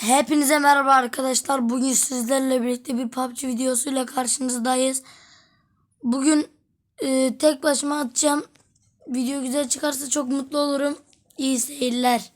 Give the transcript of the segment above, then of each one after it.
Hepinize merhaba arkadaşlar. Bugün sizlerle birlikte bir PUBG videosuyla karşınızdayız. Bugün e, tek başıma atacağım. Video güzel çıkarsa çok mutlu olurum. İyi seyirler.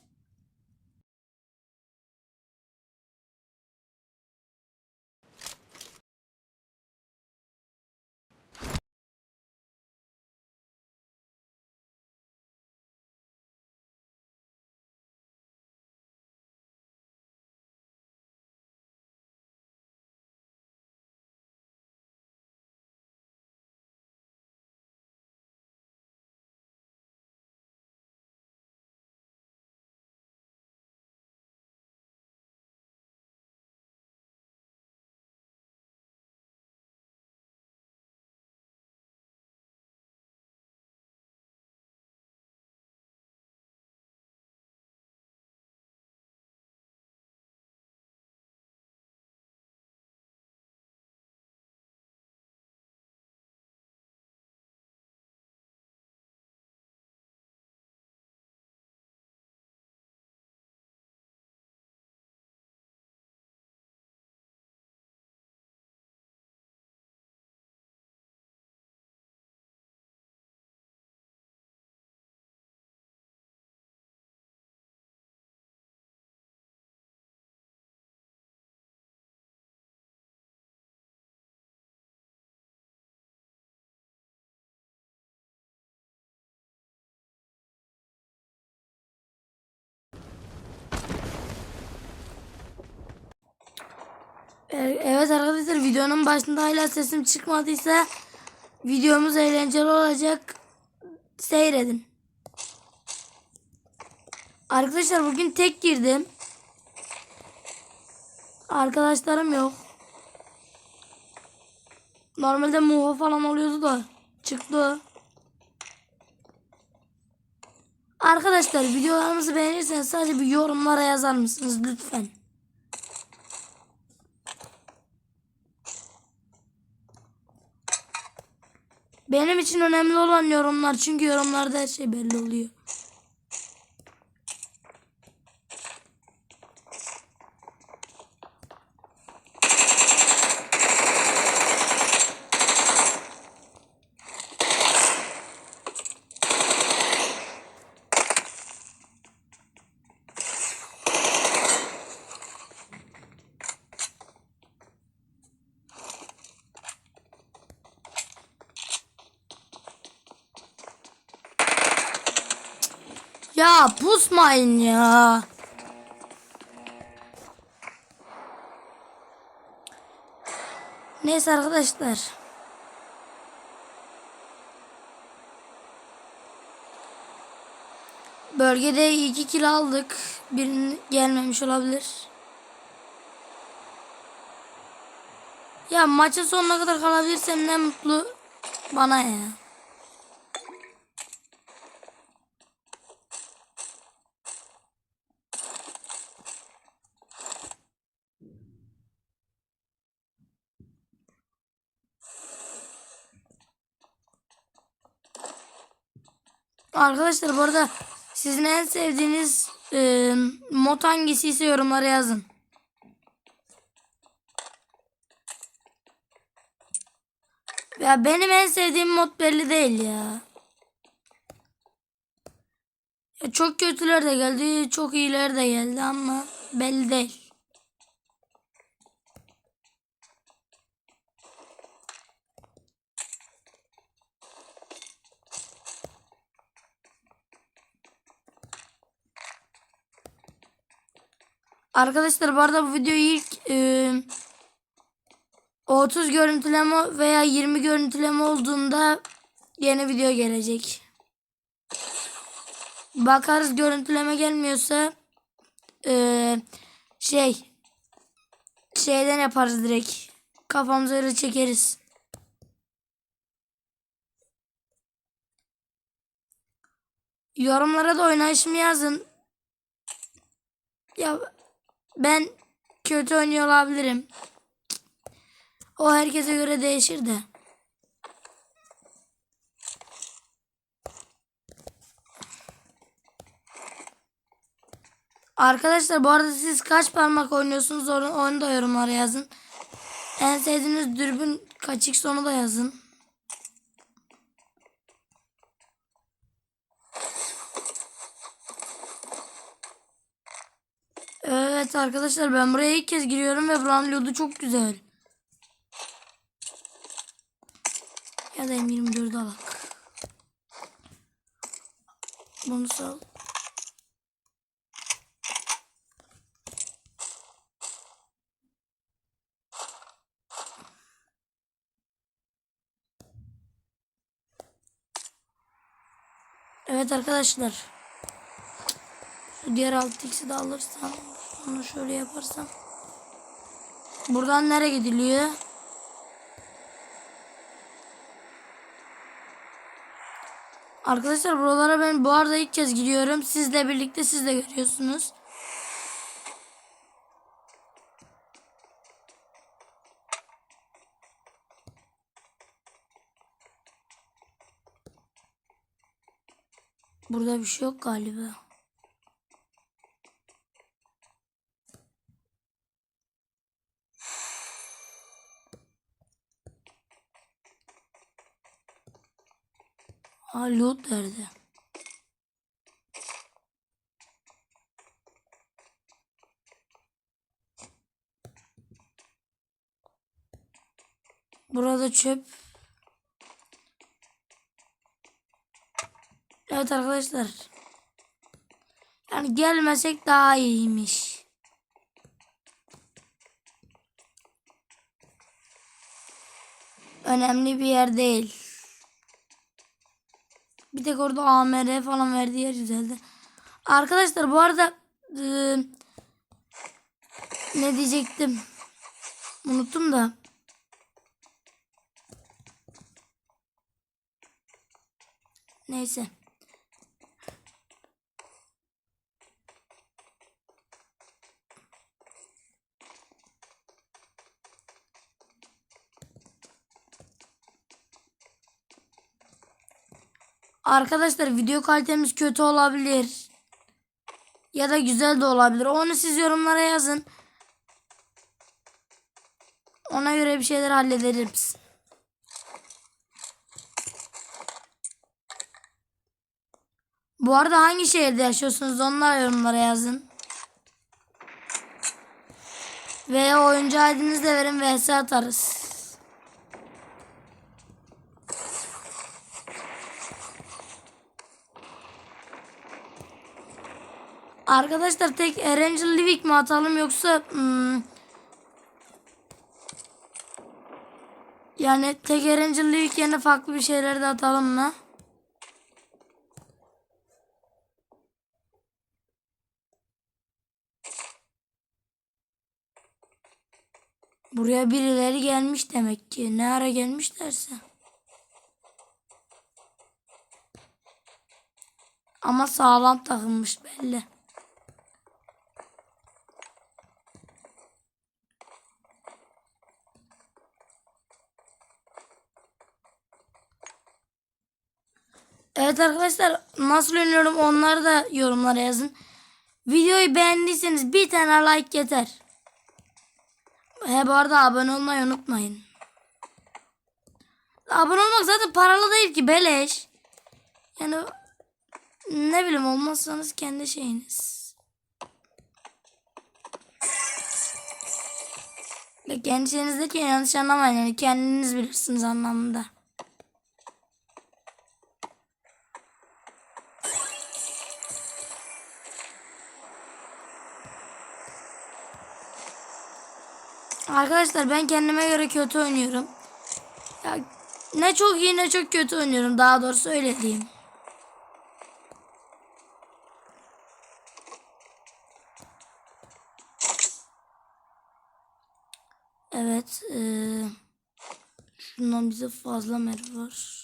Evet arkadaşlar videonun başında hala sesim çıkmadıysa videomuz eğlenceli olacak. Seyredin. Arkadaşlar bugün tek girdim. Arkadaşlarım yok. Normalde muha falan oluyordu da çıktı. Arkadaşlar videolarımızı beğenirseniz sadece bir yorumlara yazar mısınız lütfen? Benim için önemli olan yorumlar çünkü yorumlarda her şey belli oluyor. Ya pusmayın ya. Neyse arkadaşlar. Bölgede iki kill aldık. Birinin gelmemiş olabilir. Ya maçın sonuna kadar kalabilirsem ne mutlu bana ya. Arkadaşlar bu arada sizin en sevdiğiniz e, mod hangisiyse yorumlara yazın. Ya benim en sevdiğim mod belli değil ya. ya çok kötüler de geldi, çok iyiler de geldi ama belli değil. Arkadaşlar bu arada bu videoyu ilk e, 30 görüntüleme veya 20 görüntüleme olduğunda yeni video gelecek. Bakarız görüntüleme gelmiyorsa e, şey şeyden yaparız direkt. Kafamıza göre çekeriz. Yorumlara da oynayışımı yazın. Ya ben kötü oynuyor olabilirim. O herkese göre değişir de. Arkadaşlar bu arada siz kaç parmak oynuyorsunuz onu, da yorumlara yazın. En sevdiğiniz dürbün kaçık sonu da yazın. Evet arkadaşlar ben buraya ilk kez giriyorum ve buranın loot'u çok güzel. Ya da M24'ü alak. Bunu sal. Evet arkadaşlar. Şu diğer alt x'i de alırsam. Onu şöyle yaparsam. Buradan nereye gidiliyor? Arkadaşlar buralara ben bu arada ilk kez gidiyorum. Sizle birlikte siz de görüyorsunuz. Burada bir şey yok galiba. Aa loot? Burada çöp. Evet arkadaşlar. Yani gelmesek daha iyiymiş. Önemli bir yer değil. Bir tek orada AMR falan verdiği yer güzeldi. Arkadaşlar bu arada e, ne diyecektim? Unuttum da. Neyse. Arkadaşlar video kalitemiz kötü olabilir. Ya da güzel de olabilir. Onu siz yorumlara yazın. Ona göre bir şeyler hallederiz. Bu arada hangi şehirde yaşıyorsunuz? Onlar yorumlara yazın. Ve oyuncu ID'nizi de verin vs atarız. Arkadaşlar tek Erangel Livik mi atalım yoksa hmm, yani tek Erangel Livik yerine farklı bir şeyler de atalım mı? Buraya birileri gelmiş demek ki. Ne ara gelmişlerse. Ama sağlam takılmış belli. Evet arkadaşlar nasıl oynuyorum onları da yorumlara yazın. Videoyu beğendiyseniz bir tane like yeter. He bu arada abone olmayı unutmayın. Abone olmak zaten paralı değil ki beleş. Yani ne bileyim olmazsanız kendi şeyiniz. Kendi şeyiniz yanlış anlamayın. Yani kendiniz bilirsiniz anlamında. Arkadaşlar ben kendime göre kötü oynuyorum. Ya, ne çok iyi ne çok kötü oynuyorum daha doğrusu öyle diyeyim. Evet. Ee, şundan bize fazla mermi var.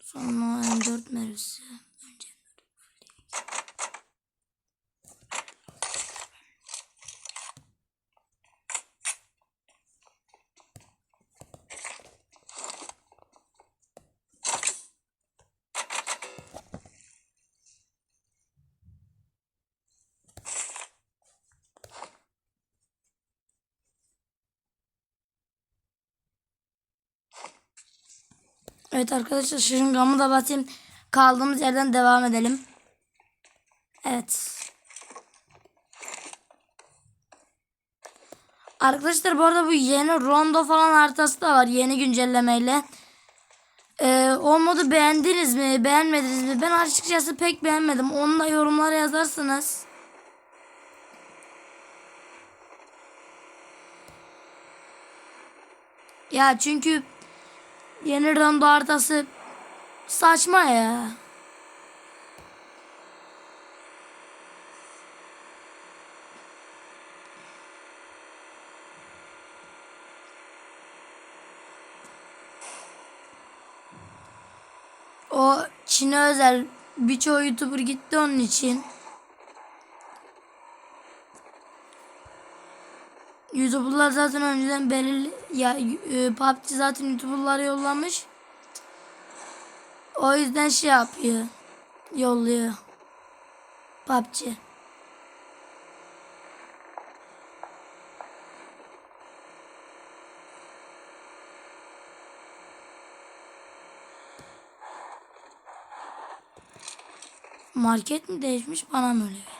Sonra M4 mermisi. Evet arkadaşlar şırıngamı da basayım. Kaldığımız yerden devam edelim. Evet. Arkadaşlar bu arada bu yeni rondo falan haritası da var yeni güncellemeyle. Ee, o modu beğendiniz mi beğenmediniz mi? Ben açıkçası pek beğenmedim. Onu da yorumlara yazarsınız. Ya çünkü yeni rondo haritası saçma ya. O Çin'e özel birçoğu YouTuber gitti onun için. YouTuber'lar zaten önceden belirli ya e, PUBG zaten YouTuber'lara yollamış. O yüzden şey yapıyor. Yolluyor. PUBG. Market mi değişmiş bana mı öyle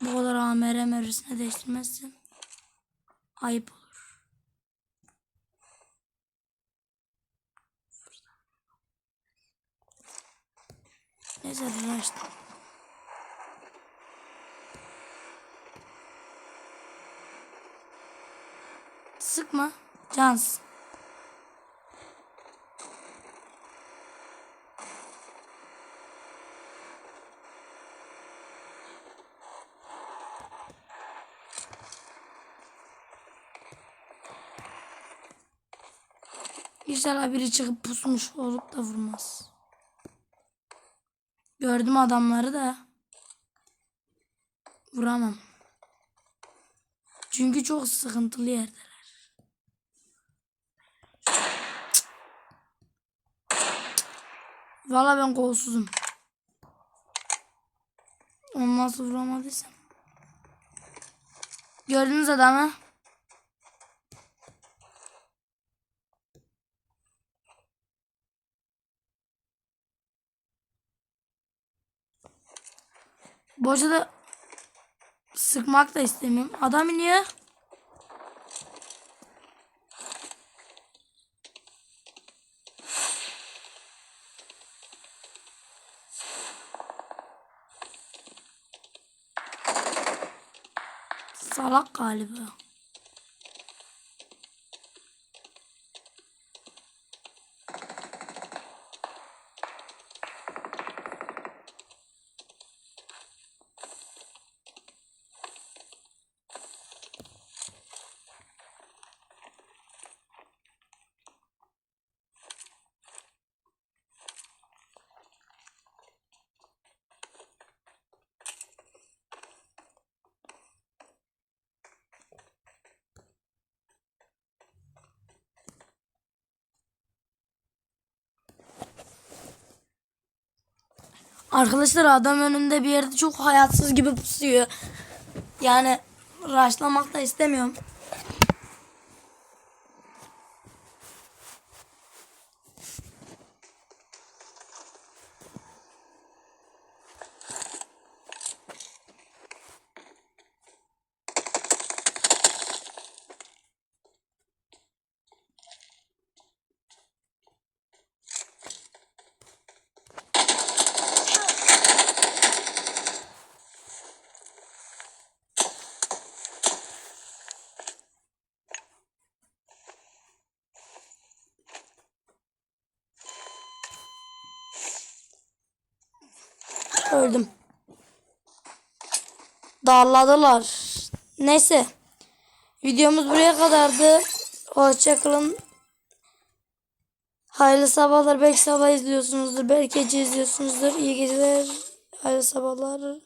Bu kadar AMR merisine değiştirmezsin. Ayıp olur. Neyse uğraştım. Sıkma. Cans. İnşallah biri çıkıp pusmuş olup da vurmaz. Gördüm adamları da. Vuramam. Çünkü çok sıkıntılı yerdeler. Valla ben kolsuzum. Onu nasıl vuramadıysam. Gördünüz adamı. Boşa da sıkmak da istemiyorum. Adam iniyor. Salak galiba. Arkadaşlar adam önümde bir yerde çok hayatsız gibi pusuyor. Yani raşlamak da istemiyorum. Öldüm. Darladılar. Neyse. Videomuz buraya kadardı. Hoşçakalın. Hayırlı sabahlar. Belki sabah izliyorsunuzdur. Belki gece izliyorsunuzdur. İyi geceler. Hayırlı sabahlar.